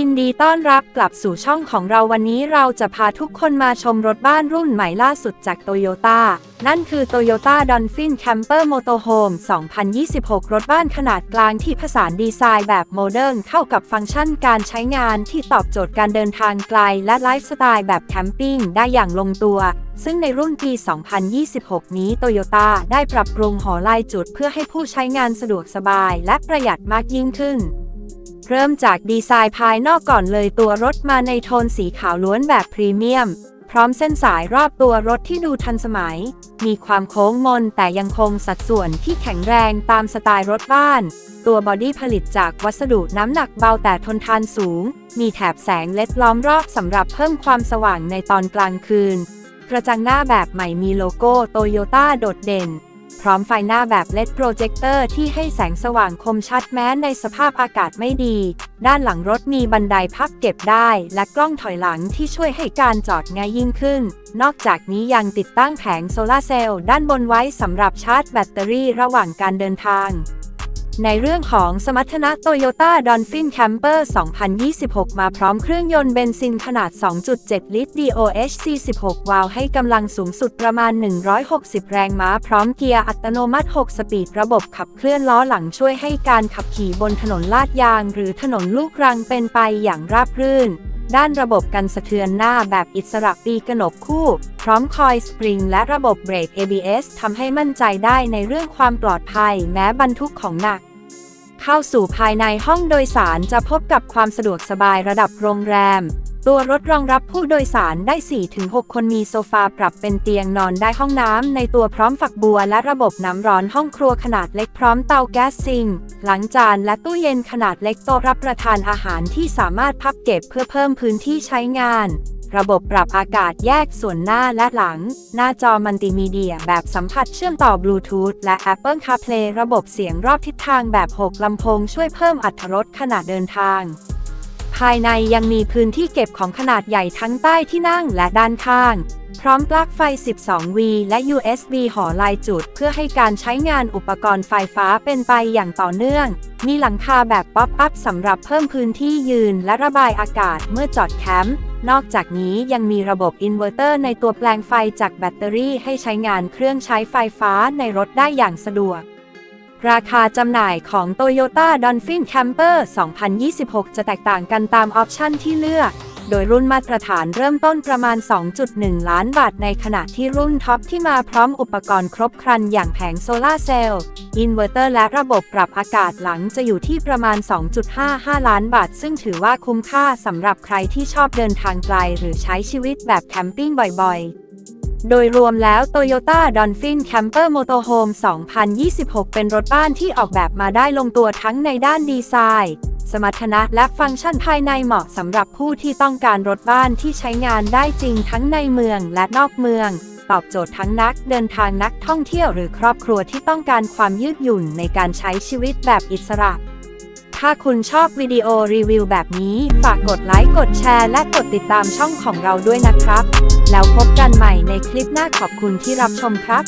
ินดีต้อนรับกลับสู่ช่องของเราวันนี้เราจะพาทุกคนมาชมรถบ้านรุ่นใหม่ล่าสุดจากโตโยต้า นั่นคือ Toyota Dolphin Camper Motorhome 2026 รถบ้านขนาดกลางที่ผสานดีไซน์แบบโมเดิร์นเข้ากับฟังก์ชันการใช้งานที่ตอบโจทย์การเดินทางไกลและไลฟ์สไตล์แบบแคมปิ้งได้อย่างลงตัวซึ่งในรุ่นปี 2026 นี้โตโยต้าได้ปรับปรุงหอลายจุดเพื่อให้ผู้ใช้งานสะดวกสบายและประหยัดมากยิ่งขึ้น เริ่มจากดีไซน์ภายนอกก่อนเลยตัวรถมาในโทนสีขาวล้วนแบบพรีเมียม พร้อมเส้นสายรอบตัวรถที่ดูทันสมัย มีความโค้งมนแต่ยังคงสัดส่วนที่แข็งแรงตามสไตล์รถบ้าน ตัวบอดี้ผลิตจากวัสดุน้ำหนักเบาแต่ทนทานสูง มีแถบแสงเล็ดล้อมรอบสำหรับเพิ่มความสว่างในตอนกลางคืน กระจังหน้าแบบใหม่มีโลโก้โตโยต้าโดดเด่น พร้อมไฟหน้าแบบเลดโปรเจคเตอร์ที่ให้แสงสว่างคมชัดแม้ในสภาพอากาศไม่ดี ด้านหลังรถมีบันไดพับเก็บได้ และกล้องถอยหลังที่ช่วยให้การจอดง่ายยิ่งขึ้น นอกจากนี้ยังติดตั้งแผงโซลาร์เซลล์ด้านบนไว้สำหรับชาร์จแบตเตอรี่ระหว่างการเดินทาง ในเรื่องของสมรรถนะ Toyota Dolphin Camper 2026 มาพร้อมเครื่องยนต์เบนซินขนาด 2.7 ลิตร DOHC 16 วาล์วให้กำลังสูงสุดประมาณ 160 แรงม้า พร้อมเกียร์อัตโนมัติ 6 สปีด ระบบขับเคลื่อนล้อหลังช่วยให้การขับขี่บนถนนลาดยาง หรือถนนลูกรังเป็นไปอย่างราบรื่นด้านระบบกันสะเทือนหน้าแบบอิสระปีกระหนกคู่ พร้อมคอยสปริงและระบบเบรก ABS ทำให้มั่นใจได้ในเรื่องความปลอดภัยแม้บรรทุกของหนัก เข้าสู่ภายในห้องโดยสารจะพบกับความสะดวกสบายระดับโรงแรม ตัวรถรองรับผู้โดยสารได้ 4-6 คนมีโซฟาปรับเป็นเตียงนอนได้ห้องน้ำในตัวพร้อมฝักบัวและระบบน้ำร้อนห้องครัวขนาดเล็กพร้อมเตาแก๊สซิงหลังจานและตู้เย็นขนาดเล็กโต๊ะรับประทานอาหารที่สามารถพับเก็บเพื่อเพิ่มพื้นที่ใช้งานระบบปรับอากาศแยกส่วนหน้าและหลัง หน้าจอมัลติมีเดียแบบสัมผัสเชื่อมต่อบลูทูธและ Apple CarPlay ระบบเสียงรอบทิศทางแบบ 6 ลำโพงช่วยเพิ่มอรรถรสขณะเดินทาง ภายในยังมีพื้นที่เก็บของขนาดใหญ่ทั้งใต้ที่นั่งและด้านข้าง พร้อมปลั๊กไฟ 12V และ USB ห่อลายจุด เพื่อให้การใช้งานอุปกรณ์ไฟฟ้าเป็นไปอย่างต่อเนื่อง มีหลังคาแบบป๊อปอัพสำหรับเพิ่มพื้นที่ยืนและระบายอากาศเมื่อจอดแคมป์นอกจากนี้ยังมีระบบอินเวอร์เตอร์ในตัวแปลงไฟจากแบตเตอรี่ให้ใช้งานเครื่องใช้ไฟฟ้าในรถได้อย่างสะดวก ราคาจำหน่ายของ Toyota Dolphin Camper 2026 จะแตกต่างกันตามออปชันที่เลือก โดยรุ่นมาตรฐานเริ่มต้นประมาณ 2.1 ล้านบาท ในขณะที่รุ่นท็อปที่มาพร้อมอุปกรณ์ครบครันอย่างแผงโซลาเซลล์ อินเวอร์เตอร์และระบบปรับอากาศหลังจะอยู่ที่ประมาณ 2.55 ล้านบาท ซึ่งถือว่าคุ้มค่าสำหรับใครที่ชอบเดินทางไกลหรือใช้ชีวิตแบบแคมปิ้งบ่อยๆ โดยรวมแล้ว Toyota Dolphin Camper Motorhome 2026 เป็นรถบ้านที่ออกแบบมาได้ลงตัวทั้งในด้านดีไซน์ สมรรถนะและฟังก์ชันภายในเหมาะสำหรับผู้ที่ต้องการรถบ้านที่ใช้งานได้จริงทั้งในเมืองและนอกเมือง ตอบโจทย์ทั้งนักเดินทางนักท่องเที่ยวหรือครอบครัวที่ต้องการความยืดหยุ่นในการใช้ชีวิตแบบอิสระ ถ้าคุณชอบวิดีโอรีวิวแบบนี้ ฝากกดไลค์ กดแชร์ และกดติดตามช่องของเราด้วยนะครับ แล้วพบกันใหม่ในคลิปหน้าขอบคุณที่รับชมครับ